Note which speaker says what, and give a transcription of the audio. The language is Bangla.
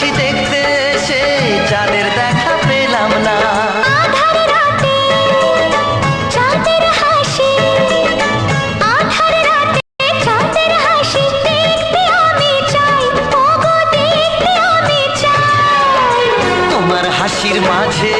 Speaker 1: আসি দেখতে সেই চাঁদের দেখা পেলাম না। তোমার হাসির মাঝে